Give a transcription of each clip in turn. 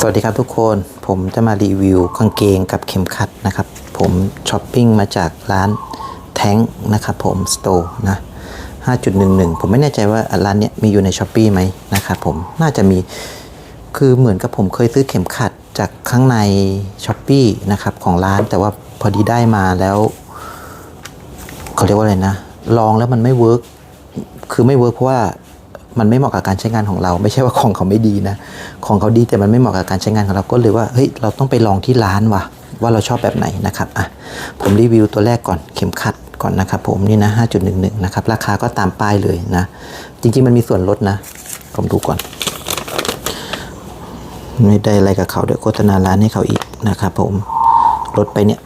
สวัสดีครับทุกคนผมจะมารีวิวกางเกงกับเข็มขัดนะครับ ผมช้อปปิ้งมาจากร้านแท้งนะครับผมสโตร์นะ 5.11 ผมไม่แน่ใจว่าร้านนี้มีอยู่ในช้อปปี้ไหมนะครับผมน่าจะมีคือเหมือนกับผมเคยซื้อเข็มขัดจากข้างในช้อปปีนะครับของร้านแต่ว่าพอดีได้มาแล้วเขาเรียกว่าอะไรนะ ลองแล้วมันไม่เวิร์กคือไม่เวิร์กเพราะว่า มันไม่เหมาะกับการใช้งานของเรา ไม่ใช่ว่าของเขาไม่ดีนะ ของเขาดีแต่มันไม่เหมาะกับการใช้งานของเราก็เลยว่าเฮ้ยเราต้องไปลองที่ร้านว่ะว่าเราชอบแบบไหนนะครับอะผมรีวิวตัวแรกก่อนเข็มขัดก่อนนะครับ ผมนี่นะ 5.11 นะครับ ราคาก็ตามป้ายเลยนะ จริง ๆ มันมีส่วนลดนะ ผมดูก่อน ไม่ได้อะไรกับเขาเดี๋ยวโฆษณาร้านให้เขาอีกนะครับผมลดไปเนี่ย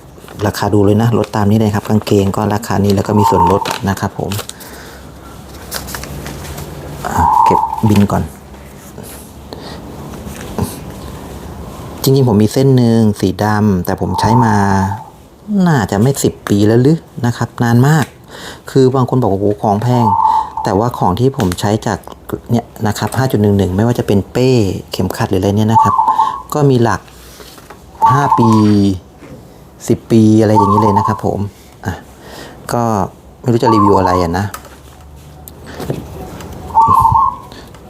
ราคาดูเลยนะลดตามนี้เลยครับกางเกงก็ราคานี้แล้วก็มีส่วนลดนะครับผม ก็บบินก่อน จริงๆ ผมมีเส้นหนึ่งสีดำแต่ผมใช้มา น่าจะไม่สิบปีแล้วหรือนะครับ นานมาก คือบางคนบอกว่าโอ้ของแพง แต่ว่าของที่ผมใช้จากเนี่ยนะครับ 5.11 ไม่ว่าจะเป็นเป้เข็มขัดหรืออะไรเนี่ยนะครับ ก็มีหลัก 5 ปี 10 ปีอะไรอย่างนี้เลยนะครับผม อะ ก็ไม่รู้จะรีวิวอะไรอะนะ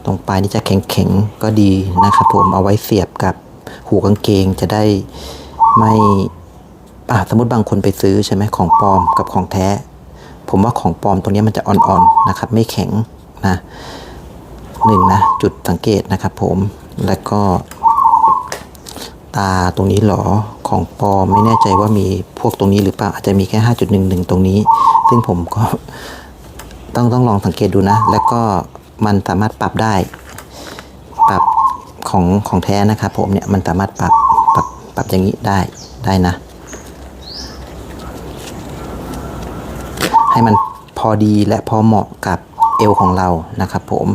ต รงปลายนี่จะแข็งๆก็ดีนะครับผมเอาไว้เสียบกับหูกางเกงจะได้ไม่อะสมมติบางคนไปซื้อใช่ไหมของปลอมกับของแท้ ผมว่าของปลอมตรงนี้มันจะอ่อนๆนะครับ ไม่แข็งนะหนึ่งนะจุดสังเกตนะครับผมแล้วก็ ตาตรงนี้หรอของปลอมไม่แน่ใจว่ามีพวกตรงนี้หรือเปล่าอาจจะมีแค่ 5.11 ตรงนี้ ซึ่งผมก็ต้องต้องลองสังเกตดูนะ แล้วก็ มันสามารถปรับได้ ปรับของของแท้นะครับผมเนี่ยมันสามารถปรับปรับปรับอย่างนี้ได้ได้นะ ให้มันพอดีและพอเหมาะกับเอวของเรานะครับผม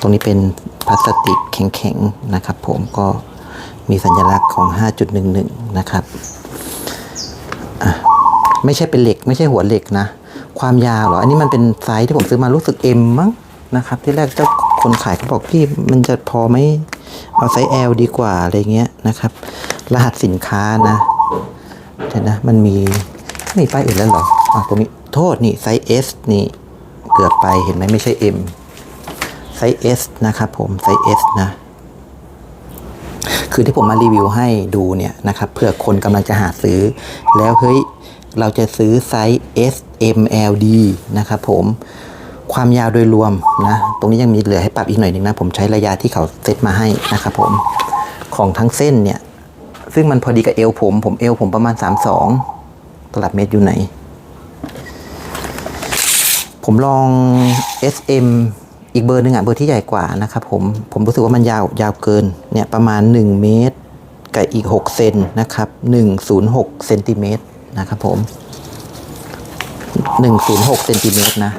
ตรงนี้เป็นพลาสติกแข็งๆนะครับผมก็มีสัญลักษณ์ของ 5.11 นะครับอะไม่ใช่เป็นเหล็ก ไม่ใช่หัวเหล็กนะ ความยาวเหรอ อันนี้มันเป็นไซส์ที่ผมซื้อมารู้สึก M มั้ง นะครับ ที่แรกเจ้าคนขายเขาบอกพี่มันจะพอไหมเอาไซส์ L ดีกว่าอะไรเงี้ยนะครับ รหัสสินค้านะเดี๋ยวนะมันมีมีป้ายอื่นแล้วเหรออะตรงนี้โทษนี่ไซส์ S นี่เกือบไปเห็นไหมไม่ใช่ M ไซส์ S นะครับผมไซส์ S นะคือที่ผมมารีวิวให้ดูเนี่ยนะครับเผื่อคนกำลังจะหาซื้อ แล้วเฮ้ยเราจะซื้อไซส์ S M L D นะครับผม ความยาวโดยรวมนะตรงนี้ยังมีเหลือให้ปรับอีกหน่อยหนึ่งนะผมใช้ระยะที่เขาเซตมาให้นะครับผมของทั้งเส้นเนี่ยซึ่งมันพอดีกับเอวผมผมเอวผมประมาณ 32 ตลับเมตรอยู่ไหน ผมลอง S M อีกเบอร์หนึ่งอะเบอร์ที่ใหญ่กว่านะครับผมผมรู้สึกว่ามันยาวยาวเกินเนี่ยประมาณ 1 เมตรกับอีก 6 เซนนะครับ 106เซนติเมตรนะครับผม 106เซนติเมตรนะ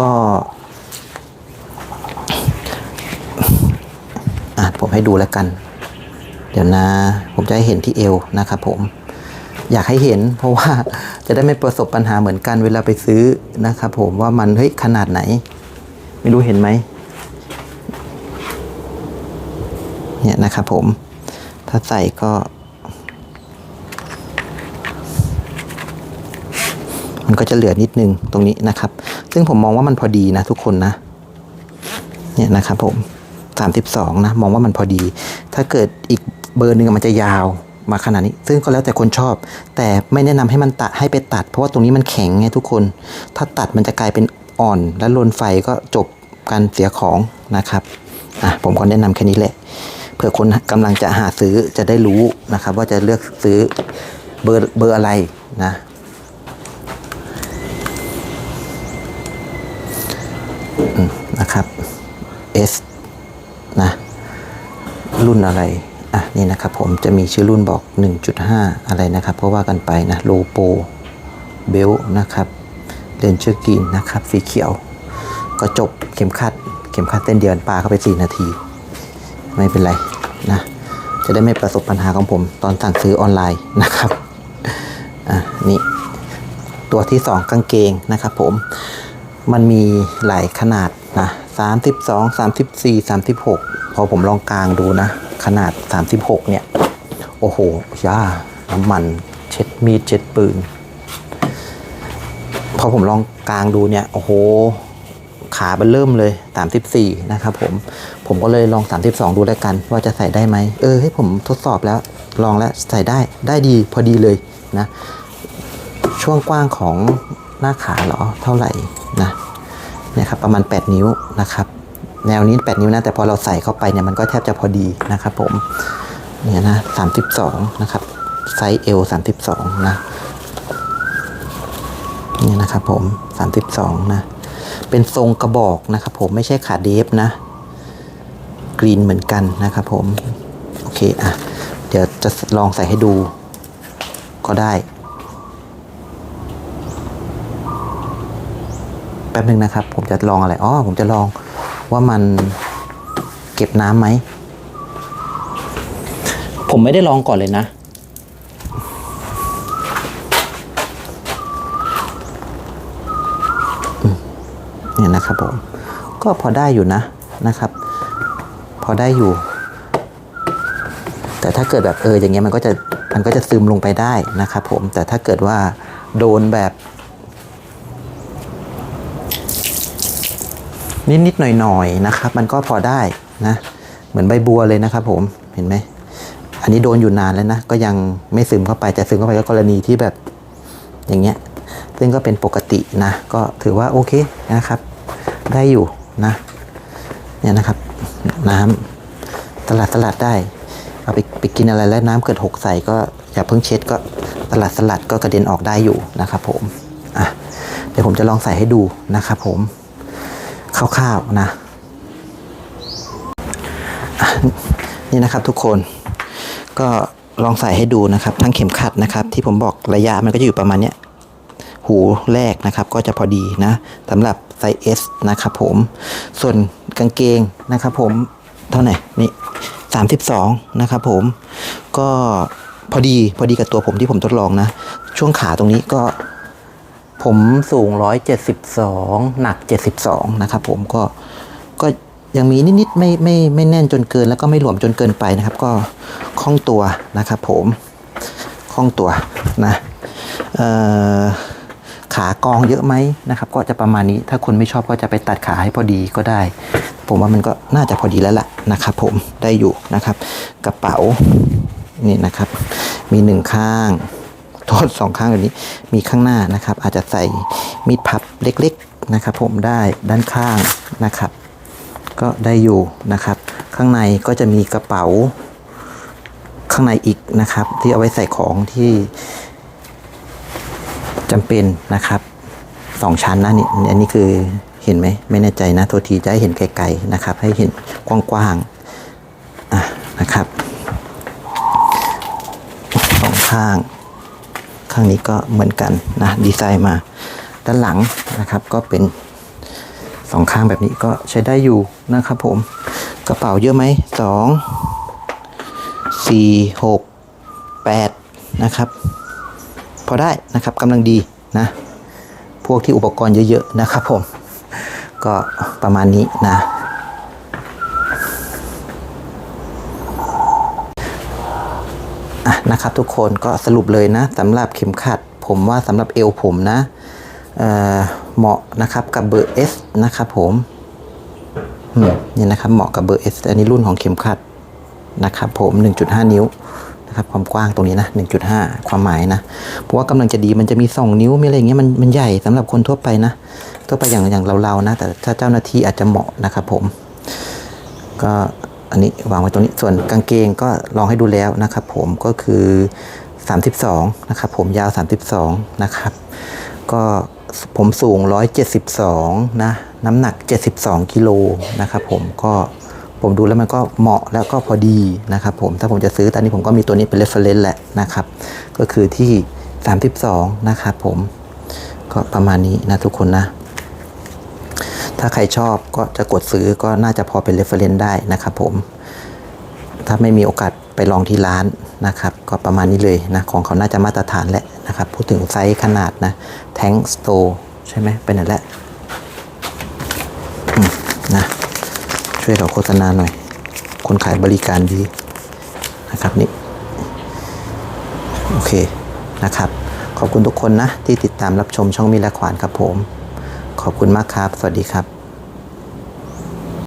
ก็อะผมให้ดูแล้วกัน เดี๋ยวนะ ผมจะให้เห็นที่เอวนะครับผมอยากให้เห็นเพราะว่าจะได้ไม่ประสบปัญหาเหมือนกันเวลาไปซื้อนะครับผมว่ามันเฮ้ยขนาดไหน ไม่รู้เห็นไหมเนี่ยนะครับผม ถ้าใส่ก็ มันก็จะเหลือนิดนึงตรงนี้นะครับ ซึ่งผมมองว่ามันพอดีนะทุกคนนะ เนี่ยนะครับผม32นะ มองว่ามันพอดี ถ้าเกิดอีกเบอร์หนึ่งมันจะยาวมาขนาดนี้ ซึ่งก็แล้วแต่คนชอบ แต่ไม่แนะนำให้มันตัดให้ไปตัด เพราะว่าตรงนี้มันแข็งไงทุกคน ถ้าตัดมันจะกลายเป็นอ่อนและลนไฟก็จบการเสียของนะครับอะผมก็แนะนำแค่นี้แหละเผื่อคนกำลังจะหาซื้อจะได้รู้นะครับ ว่าจะเลือกซื้อเบอร์เบอร์อะไรนะ นะครับ S นะ รุ่นอะไร อะ นี่นะครับผมจะมีชื่อรุ่นบอก 1.5 อะไรนะครับ เพราะว่ากันไปนะโลโปเบลนะครับเดนเชอร์กินนะครับสีเขียว ก็จบเข็มขัด เข็มขัดเส้นเดียวปลาเข้าไป 4 นาที ไม่เป็นไรนะจะได้ไม่ประสบปัญหาของผมตอนสั่งซื้อออนไลน์นะครับ อะ นี่ ตัวที่ 2 กางเกงนะครับผม มันมีหลายขนาดนะ32 34 36พอผมลองกลางดูนะ ขนาด36เนี่ย โอ้โหย่าน้ำมันเช็ดมีดเช็ดปืน พอผมลองกลางดูเนี่ย โอ้โห ขามันเริ่มเลย34 นะครับผม ผมก็เลยลอง 32 ดูแล้วกัน ว่าจะใส่ได้ไหม เออให้ผมทดสอบแล้ว ลองแล้วใส่ได้ ได้ดีพอดีเลยนะ ช่วงกว้างของหน้าขาเหรอ เท่าไหร่ นะเนี่ยครับประมาณ 8 นิ้วนะครับแนวนี้ 8 นิ้วนะแต่พอเราใส่เข้าไปเนี่ยมันก็แทบจะพอดีนะครับผมเนี่ยนะ32 นะครับไซส์เอล32 นะเนี่ยนะครับผม 32 นะ เป็นทรงกระบอกนะครับผมไม่ใช่ขาเดฟนะ กรีนเหมือนกันนะครับผม โอเค อะ เดี๋ยวจะลองใส่ให้ดูก็ได้ แป๊บนึงนะครับ ผมจะลองอะไรอ๋อผมจะลองว่ามันเก็บน้ำไหม ผมไม่ได้ลองก่อนเลยนะ เนี่ยนะครับผม ก็พอได้อยู่นะนะครับ พอได้อยู่ แต่ถ้าเกิดแบบเอออย่างเงี้ยมันก็จะมันก็จะซึมลงไปได้นะครับผม แต่ถ้าเกิดว่าโดนแบบ นิดๆหน่อยๆนะครับ มันก็พอได้นะเหมือนใบบัวเลยนะครับ ผมเห็นไหมอันนี้โดนอยู่นานแล้วนะก็ยังไม่ซึมเข้าไปแต่ซึมเข้าไปก็กรณีที่แบบอย่างเงี้ยซึ่งก็เป็นปกตินะ ก็ถือว่าโอเคนะครับ ได้อยู่นะเนี่ยนะครับ น้ำตลาดสลัดได้เอาไปไปกินอะไรแล้วน้ำเกิดหกใส่ก็อย่าเพิ่งเช็ดก็ตลาดสลัดก็กระเด็นออกได้อยู่นะครับ ผมอะเดี๋ยวผมจะลองใส่ให้ดูนะครับ ผม คร่าวๆนะนี่นะครับทุกคนก็ลองใส่ให้ดูนะครับ ทั้งเข็มขัดนะครับ ที่ผมบอกระยะมันก็จะอยู่ประมาณเนี้ยหูแรกนะครับก็จะพอดีนะสำหรับไซส์ S นะครับผมส่วนกางเกงนะครับผมเท่าไหร่นี่32นะครับผมก็พอดีพอดีกับตัวผมที่ผมทดลองนะ ช่วงขาตรงนี้ก็ ผมสูง 172 หนัก 72 นะครับผมก็ก็ยังมีนิดๆไม่ไม่ไม่แน่นจนเกิน แล้วก็ไม่หลวมจนเกินไปนะครับ ก็คล่องตัวนะครับผมคล่องตัวนะเอ่อขากองเยอะไหมนะครับ ก็จะประมาณนี้ถ้าคนไม่ชอบก็จะไปตัดขาให้พอดีก็ได้ ผมว่ามันก็น่าจะพอดีแล้วล่ะนะครับผมได้อยู่นะครับ กระเป๋านี่นะครับ มีหนึ่งข้าง โทษสองข้างแบบนี้มีข้างหน้านะครับ อาจจะใส่มีดพับเล็กๆนะครับ ผมได้ด้านข้างนะครับ ก็ได้อยู่นะครับ ข้างในก็จะมีกระเป๋าข้างในอีกนะครับ ที่เอาไว้ใส่ของที่จำเป็นนะครับสองชั้นนะนี่อันนี้คือเห็นไหมไม่แน่ใจนะโทษทีจะให้เห็นไกลๆนะครับ ให้เห็นกว้างๆอะนะครับสองข้าง ข้างนี้ก็เหมือนกันนะดีไซน์มาด้านหลังนะครับก็เป็นสองข้างแบบนี้ก็ใช้ได้อยู่นะครับผมกระเป๋าเยอะไหมสองสี่หกแปดนะครับ พอได้นะครับกำลังดีนะ พวกที่อุปกรณ์เยอะๆนะครับผม ก็ประมาณนี้นะอะ นะครับทุกคนก็สรุปเลยนะสำหรับเข็มขัดผมว่าสำหรับเอวผมนะเเหมาะนะครับกับเบอร์ S นะครับผมนี่นะครับเหมาะกับเบอร์ S อันนี้รุ่นของเข็มขัดนะครับผม 1.5 นิ้วนะครับความกว้างตรงนี้นะ 1.5 ความหมายนะ เพราะว่ากำลังจะดีมันจะมี 2 นิ้วมีอะไรอย่างเงี้ยมันมันใหญ่สำหรับคนทั่วไปนะทั่วไปอย่างอย่างเราๆนะ แต่ถ้าเจ้าหน้าที่อาจจะเหมาะนะครับผม ก็ อันนี้วางไว้ตรงนี้ส่วนกางเกงก็ลองให้ดูแล้วนะครับผมก็คือ 32 นะครับผมยาว 32 นะครับ ก็ผมสูง 172 นะ น้ำหนัก 72 กิโลนะครับผมก็ผมดูแล้วมันก็เหมาะแล้วก็พอดีนะครับผมถ้าผมจะซื้อตอนนี้ผมก็มีตัวนี้เป็น reference แหละนะครับ ก็คือที่ 32 นะครับผมก็ประมาณนี้นะทุกคนนะ ถ้าใครชอบก็จะกดซื้อก็น่าจะพอเป็น reference ได้นะครับผม ถ้าไม่มีโอกาสไปลองที่ร้านนะครับ ก็ประมาณนี้เลยนะ ของเขาน่าจะมาตรฐานแหละนะครับ พูดถึงไซส์ขนาดนะแทงสโตใช่ไหมเป็นนั่นแหละนะช่วยเราโฆษณาหน่อย คนขายบริการดีนะครับนี่โอเคนะครับ ขอบคุณทุกคนนะ ที่ติดตามรับชมช่องมิละขวานครับผม ขอบคุณมากครับ สวัสดีครับ